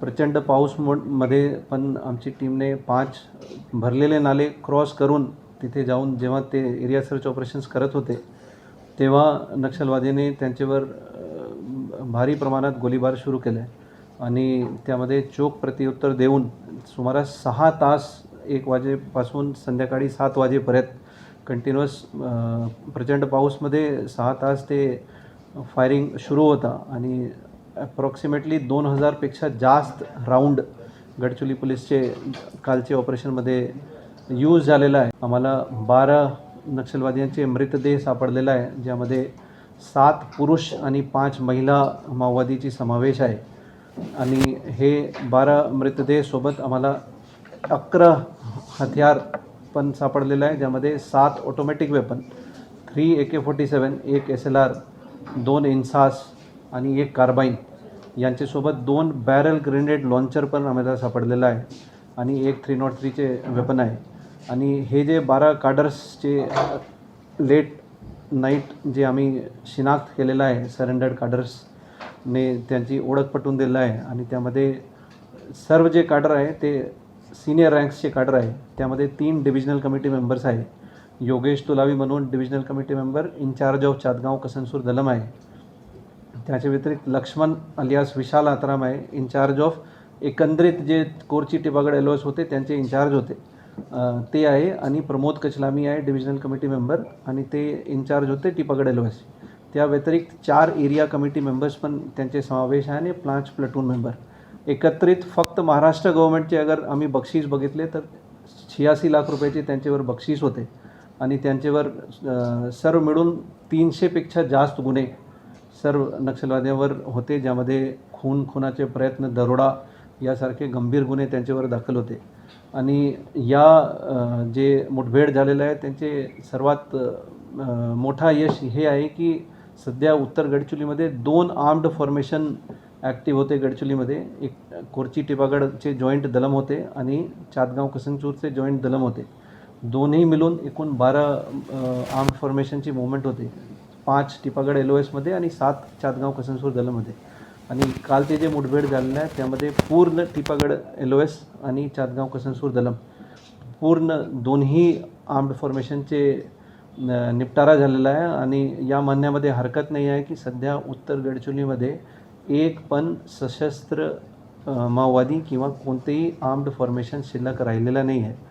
प्रचंड पाऊसमध्ये पण आमची टीमने पाच भरलेले नाले क्रॉस करून तिथे जाऊन जेव्हा ते एरिया सर्च ऑपरेशन्स करत होते तेव्हा नक्षलवादीने त्यांच्यावर भारी प्रमाणात गोळीबार सुरू केला आणि त्यामध्ये चोख प्रत्युत्तर देऊन सुमारास सहा तास एक वाजेपासून संध्याकाळी सात वाजेपर्यंत कंटिन्युअस प्रचंड पाऊसमध्ये सहा तास ते फायरिंग सुरू होता आणि अप्रॉक्सिमेटली दोन हजारपेक्षा जास्त राऊंड गडचोली पोलीसचे कालचे ऑपरेशनमध्ये यूज झालेला आहे. आम्हाला बारा नक्षलवाद्यांचे मृतदेह सापडलेला आहे ज्यामध्ये सात पुरुष आणि पाच महिला माओवादीची समावेश आहे. आणि हे बारा मृतदेहसोबत आम्हाला अकरा हथियार पण सापडलेलं आहे ज्यामध्ये सात automatic weapon three A K forty seven एक एस एल आर दोन इन्सास आणि एक कार्बाईन यांच्यासोबत दोन बॅरल ग्रेनेड लॉन्चर पण आम्हाला सापडलेलं आहे. आणि एक थ्री नॉट थ्रीचे वेपन आहे. आणि हे जे बारा कार्डर्सचे लेट नाईट जे आम्ही शिनाख्त केलेलं आहे सरेंडर्ड कार्डर्सने त्यांची ओळख पटवून दिलं आहे. आणि त्यामध्ये सर्व जे काडर आहे ते सिनियर रँक्सचे काडर आहे. त्यामध्ये तीन डिव्हिजनल कमिटी मेंबर्स आहे. योगेश तुलावी म्हणून divisional committee member incharge of Chatgaon Kasansur dalam आहे. त्याच्या व्यतिरिक्त लक्ष्मण अलियास विशाल आत्राम आहे इन्चार्ज ऑफ एकंदरीत जे कोरची टिपागड एल होते त्यांचे इन्चार्ज होते. ते आहे आणि प्रमोद कचलामी आहे डिव्हिजनल कमिटी मेंबर आणि ते इन्चार्ज होते टिपागड एल त्या व्यतिरिक्त चार एरिया कमिटी मेंबर्स पण त्यांचे समावेश आहे आणि पाच प्लटून मेंबर एकत्रित फक्त महाराष्ट्र गव्हर्नमेंटचे अगर आम्ही बक्षीस बघितले तर छियासी लाख रुपयाचे त्यांच्यावर बक्षीस होते. आणि त्यांच्यावर सर्व मिळून तीनशेपेक्षा जास्त गुन्हे सर्व नक्षलवाद्यांवर होते ज्यामध्ये खून खुनाचे प्रयत्न दरोडा यासारखे गंभीर गुन्हे त्यांच्यावर दाखल होते. आणि या जे मुठभेड झालेलं आहे त्यांचे सर्वात मोठा यश हे आहे की सध्या उत्तर गडचिरोलीमध्ये दोन आर्म्ड फॉर्मेशन ॲक्टिव्ह होते गडचिरोलीमध्ये. एक कोरची टिपागडचे जॉईंट दलम होते आणि चातगाव कसनचूरचे जॉईंट दलम होते. दोन्ही मिळून एकूण बारा आर्म्ड फॉर्मेशनची मुवमेंट होते. पाच टिपागड एल ओ एसमध्ये आणि सात चातगाव कसनसूर दलमध्ये. आणि कालचे जे मुठभेड झालेलं आहे त्यामध्ये पूर्ण टिपागड एल ओ एस आणि चातगाव कसनसूर दलम. पूर्ण दोन्ही आर्म्ड फॉर्मेशनचे न- निपटारा झालेला आहे आणि या म्हणण्यामध्ये हरकत नाही आहे की सध्या उत्तर गडचिरोलीमध्ये एक पण सशस्त्र माओवादी किंवा कोणतेही आर्म्ड फॉर्मेशन शिल्लक राहिलेलं नाही आहे.